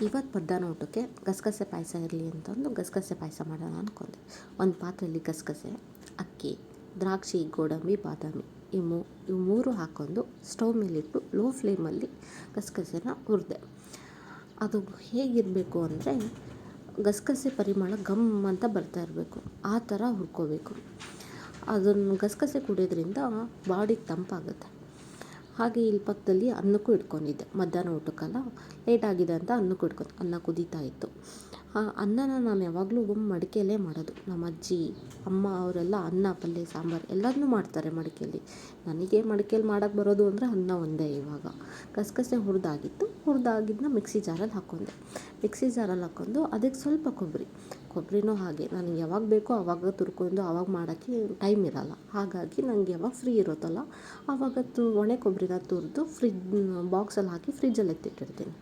ಇವತ್ತು ಮಧ್ಯಾಹ್ನ ಊಟಕ್ಕೆ ಗಸಗಸೆ ಪಾಯಸ ಇರಲಿ ಅಂತಂದು ಗಸಗಸೆ ಪಾಯಸ ಮಾಡೋಣ ಅಂದ್ಕೊಂಡೆ ಒಂದು ಪಾತ್ರೆಯಲ್ಲಿ ಗಸಗಸೆ, ಅಕ್ಕಿ, ದ್ರಾಕ್ಷಿ, ಗೋಡಂಬಿ, ಬಾದಾಮಿ ಈ ಮೂ ಇವು ಮೂರು ಹಾಕ್ಕೊಂಡು ಸ್ಟವ್ ಮೇಲಿಟ್ಟು ಲೋ ಫ್ಲೇಮಲ್ಲಿ ಗಸಗಸೆನ ಹುರಿದೆ. ಅದು ಹೇಗಿರಬೇಕು ಅಂದರೆ ಗಸಗಸೆ ಪರಿಮಳ ಗಮ್ ಅಂತ ಬರ್ತಾ ಇರಬೇಕು. ಆ ಥರ ಹುರ್ಕೋಬೇಕು. ಅದನ್ನು ಗಸಗಸೆ ಕುಡಿಯೋದ್ರಿಂದ ಬಾಡಿಗೆ ತಂಪಾಗುತ್ತೆ. ಹಾಗೆ ಇಲ್ಲಿ ಪಕ್ಕದಲ್ಲಿ ಅನ್ನಕ್ಕೂ ಇಟ್ಕೊಂಡಿದ್ದೆ. ಮಧ್ಯಾಹ್ನ ಊಟಕ್ಕಲ್ಲ ಲೇಟ್ ಆಗಿದೆ ಅಂತ ಅನ್ನಕ್ಕೂ ಇಟ್ಕೊಂಡು ಅನ್ನ ಕುದೀತಾ ಇತ್ತು. ಅನ್ನನ ನಾನು ಯಾವಾಗಲೂ ಮಡಿಕೆಯಲ್ಲೇ ಮಾಡೋದು. ನಮ್ಮ ಅಜ್ಜಿ, ಅಮ್ಮ ಅವರೆಲ್ಲ ಅನ್ನ, ಪಲ್ಯ, ಸಾಂಬಾರು ಎಲ್ಲದನ್ನೂ ಮಾಡ್ತಾರೆ ಮಡಿಕೆಯಲ್ಲಿ. ನನಗೆ ಮಡಿಕೆಯಲ್ಲಿ ಮಾಡೋಕ್ಕೆ ಬರೋದು ಅಂದರೆ ಅನ್ನ ಒಂದೇ ಇವಾಗ. ಕಸಕಸೆ ಹುರಿದಾಗಿತ್ತು. ಹುರಿದಾಗಿದ್ದನ್ನ ಮಿಕ್ಸಿ ಜಾರಲ್ಲಿ ಹಾಕ್ಕೊಂಡೆ ಮಿಕ್ಸಿ ಜಾರಲ್ಲಿ ಹಾಕ್ಕೊಂಡು ಅದಕ್ಕೆ ಸ್ವಲ್ಪ ಕೊಬ್ಬರಿ. ಕೊಬ್ಬರಿನೂ ಹಾಗೆ. ನನಗೆ ಯಾವಾಗ ಬೇಕೋ ಆವಾಗ ತುರ್ಕೊಂಡು ಆವಾಗ ಮಾಡೋಕ್ಕೆ ಟೈಮ್ ಇರೋಲ್ಲ. ಹಾಗಾಗಿ ನನಗೆ ಯಾವಾಗ ಫ್ರೀ ಇರುತ್ತಲ್ಲ ಆವಾಗ ತು, ಒಣೆ ಕೊಬ್ಬರಿನ ತುರಿದು ಫ್ರಿಜ್, ಬಾಕ್ಸಲ್ಲಿ ಹಾಕಿ ಫ್ರಿಜ್ಜಲ್ಲಿ ಎತ್ತಿಟ್ಟಿರ್ತೀನಿ.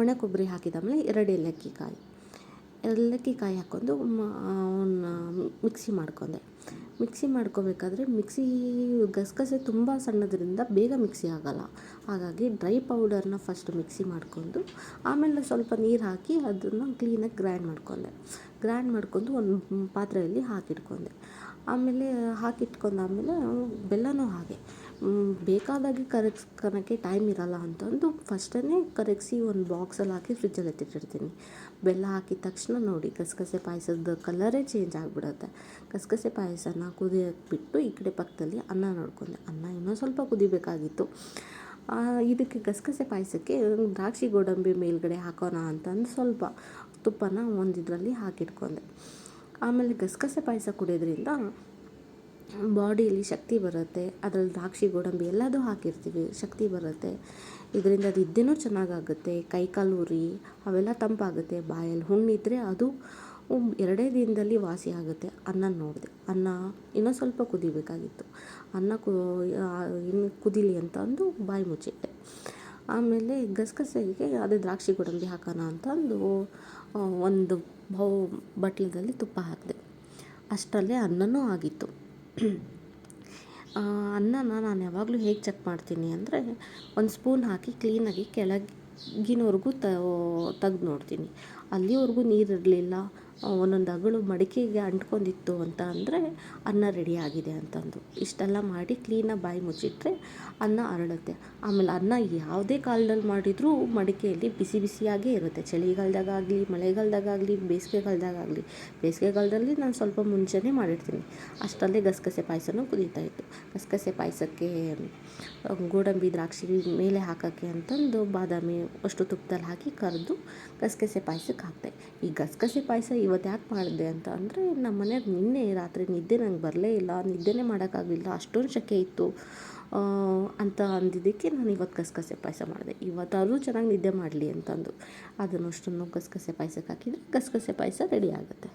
ಒಣ ಕೊಬ್ಬರಿ ಹಾಕಿದಾದ್ಮೇಲೆ ಎರಡು ಏಲಕ್ಕಿ ಕಾಯಿ ಏಲಕ್ಕಿ ಕಾಯಿ ಹಾಕ್ಕೊಂಡು ಅವನ್ನ ಮಿಕ್ಸಿ ಮಾಡ್ಕೊಂಡೆ. ಮಿಕ್ಸಿ ಮಾಡ್ಕೋಬೇಕಾದ್ರೆ ಮಿಕ್ಸಿ ಗಸಗಸೆ ತುಂಬ ಸಣ್ಣದ್ರಿಂದ ಬೇಗ ಮಿಕ್ಸಿ ಆಗೋಲ್ಲ. ಹಾಗಾಗಿ ಡ್ರೈ ಪೌಡರ್ನ ಫಸ್ಟ್ ಮಿಕ್ಸಿ ಮಾಡಿಕೊಂಡು ಆಮೇಲೆ ಸ್ವಲ್ಪ ನೀರು ಹಾಕಿ ಅದನ್ನು ಕ್ಲೀನಾಗಿ ಗ್ರೈಂಡ್ ಮಾಡ್ಕೊಂಡೆ. ಗ್ರೈಂಡ್ ಮಾಡ್ಕೊಂಡು ಒಂದು ಪಾತ್ರೆಯಲ್ಲಿ ಹಾಕಿಟ್ಕೊಂಡೆ. ಆಮೇಲೆ ಹಾಕಿಟ್ಕೊಂಡಾದ್ಮೇಲೆ ಬೆಲ್ಲನೂ ಹಾಗೆ. ಬೇಕಾದಾಗೆ ಕರಗಿಸ್ಕೊಳಕ್ಕೆ ಟೈಮ್ ಇರೋಲ್ಲ ಅಂತಂದು ಫಸ್ಟನ್ನೇ ಕರಗಿಸಿ ಒಂದು ಬಾಕ್ಸಲ್ಲಿ ಹಾಕಿ ಫ್ರಿಜ್ಜಲ್ಲಿ ಎತ್ತಿಟ್ಟಿರ್ತೀನಿ. ಬೆಲ್ಲ ಹಾಕಿದ ತಕ್ಷಣ ನೋಡಿ ಗಸಗಸೆ ಪಾಯಸದ ಕಲರೇ ಚೇಂಜ್ ಆಗಿಬಿಡುತ್ತೆ. ಗಸಗಸೆ ಪಾಯಸನ ಕುದಿಯೋಕ್ಕೆ ಬಿಟ್ಟು ಈ ಕಡೆ ಪಕ್ಕದಲ್ಲಿ ಅನ್ನ ನೋಡ್ಕೊಂಡೆ. ಅನ್ನ ಇನ್ನೂ ಸ್ವಲ್ಪ ಕುದಿಬೇಕಾಗಿತ್ತು. ಇದಕ್ಕೆ ಗಸಗಸೆ ಪಾಯಸಕ್ಕೆ ದ್ರಾಕ್ಷಿ ಗೋಡಂಬಿ ಮೇಲ್ಗಡೆ ಹಾಕೋಣ ಅಂತಂದು ಸ್ವಲ್ಪ ತುಪ್ಪನ ಒಂದು ಇದರಲ್ಲಿ ಹಾಕಿಟ್ಕೊಂಡೆ. ಆಮೇಲೆ ಗಸಗಸೆ ಪಾಯಸ ಕುಡಿಯೋದ್ರಿಂದ ಬಾಡಿಯಲ್ಲಿ ಶಕ್ತಿ ಬರುತ್ತೆ, ಅದರಲ್ಲಿ ದ್ರಾಕ್ಷಿ ಗೋಡಂಬಿ ಎಲ್ಲದೂ ಹಾಕಿರ್ತೀವಿ, ಶಕ್ತಿ ಬರುತ್ತೆ. ಇದರಿಂದ ನಿದ್ದೆನೂ ಚೆನ್ನಾಗಾಗುತ್ತೆ ಕೈ ಕಾಲು ಉರಿ, ಅವೆಲ್ಲ ತಂಪಾಗುತ್ತೆ, ಬಾಯಲ್ಲಿ ಹುಣ್ಣಿದ್ರೆ ಅದು ಎರಡೇ ದಿನದಲ್ಲಿ ವಾಸಿ ಆಗುತ್ತೆ. ಅನ್ನ ನೋಡಿದೆ. ಅನ್ನ ಇನ್ನೂ ಸ್ವಲ್ಪ ಕುದಿಬೇಕಾಗಿತ್ತು. ಅನ್ನ ಕು ಇನ್ನು ಕುದಿಲಿ ಅಂತ ಅಂದು ಬಾಯಿ ಮುಚ್ಚಿಟ್ಟೆ. ಆಮೇಲೆ ಗಸಗಸೆಗೆ ಅದೇ ದ್ರಾಕ್ಷಿ ಗೋಡಂಬಿ ಹಾಕೋಣ ಅಂತಂದು ಒಂದು ಬೌ ಬಟ್ಲದಲ್ಲಿ ತುಪ್ಪ ಹಾಕಿದೆ. ಅಷ್ಟರಲ್ಲೇ ಅನ್ನನೂ ಆಗಿತ್ತು. ಅನ್ನನ ನಾನು ಯಾವಾಗಲೂ ಹೇಗೆ ಚೆಕ್ ಮಾಡ್ತೀನಿ ಅಂದರೆ ಒಂದು ಸ್ಪೂನ್ ಹಾಕಿ ಕ್ಲೀನಾಗಿ ಕೆಳಗಿನವರೆಗೂ ತೆಗ್ದು ನೋಡ್ತೀನಿ. ಅಲ್ಲಿವರೆಗೂ ನೀರು ಇರಲಿಲ್ಲ. ಒಂದೊಂದು ಅಗಳು ಮಡಿಕೆಗೆ ಅಂಟ್ಕೊಂಡಿತ್ತು ಅಂತ ಅಂದರೆ ಅನ್ನ ರೆಡಿ ಆಗಿದೆ ಅಂತಂದು. ಇಷ್ಟೆಲ್ಲ ಮಾಡಿ ಕ್ಲೀನಾಗಿ ಬಾಯಿ ಮುಚ್ಚಿಟ್ರೆ ಅನ್ನ ಅರಳುತ್ತೆ. ಆಮೇಲೆ ಅನ್ನ ಯಾವುದೇ ಕಾಲದಲ್ಲಿ ಮಾಡಿದರೂ ಮಡಿಕೆಯಲ್ಲಿ ಬಿಸಿ ಬಿಸಿಯಾಗೇ ಇರುತ್ತೆ. ಚಳಿಗಾಲದಾಗಾಗಲಿ ಮಳೆಗಾಲದಾಗಾಗಲಿ ಬೇಸಿಗೆಗಾಲದಾಗಾಗಲಿ ಬೇಸಿಗೆಗಾಲದಲ್ಲಿ ನಾನು ಸ್ವಲ್ಪ ಮುಂಚೆನೇ ಮಾಡಿರ್ತೀನಿ. ಅಷ್ಟರಲ್ಲೇ ಗಸಗಸೆ ಪಾಯಸನೂ ಕುದೀತಾ ಇತ್ತು. ಗಸಗಸೆ ಪಾಯಸಕ್ಕೆ ಗೋಡಂಬಿ, ದ್ರಾಕ್ಷಿ ಮೇಲೆ ಹಾಕೋಕ್ಕೆ ಅಂತಂದು ಬಾದಾಮಿ ಅಷ್ಟು ತುಪ್ಪದಲ್ಲಿ ಹಾಕಿ ಕರೆದು ಗಸಗಸೆ ಪಾಯಸಕ್ಕೆ ಹಾಕ್ತೆ. ಈ ಗಸಗಸೆ ಪಾಯಸ ಇವತ್ತು ಯಾಕೆ ಮಾಡಿದೆ ಅಂತ ಅಂದರೆ ನಮ್ಮ ಮನೆಯಾಗ ನಿನ್ನೆ ರಾತ್ರಿ ನಿದ್ದೆ ನಂಗೆ ಬರಲೇ ಇಲ್ಲ, ನಿದ್ದೆನೇ ಮಾಡೋಕ್ಕಾಗಲಿಲ್ಲ, ಅಷ್ಟೊಂದು ಶೆಕೆ ಇತ್ತು ಅಂತ ಅಂದಿದ್ದಕ್ಕೆ ನಾನು ಇವತ್ತು ಕಸಕಸೆ ಪಾಯಸ ಮಾಡಿದೆ. ಇವತ್ತಾದರೂ ಚೆನ್ನಾಗಿ ನಿದ್ದೆ ಮಾಡಲಿ ಅಂತಂದು. ಅದನ್ನು ಅಷ್ಟನ್ನು ಗಸಗಸೆ ಪಾಯಸಕ್ಕೆ ಹಾಕಿದರೆ ಗಸಗಸೆ ಪಾಯಸ ರೆಡಿ ಆಗುತ್ತೆ.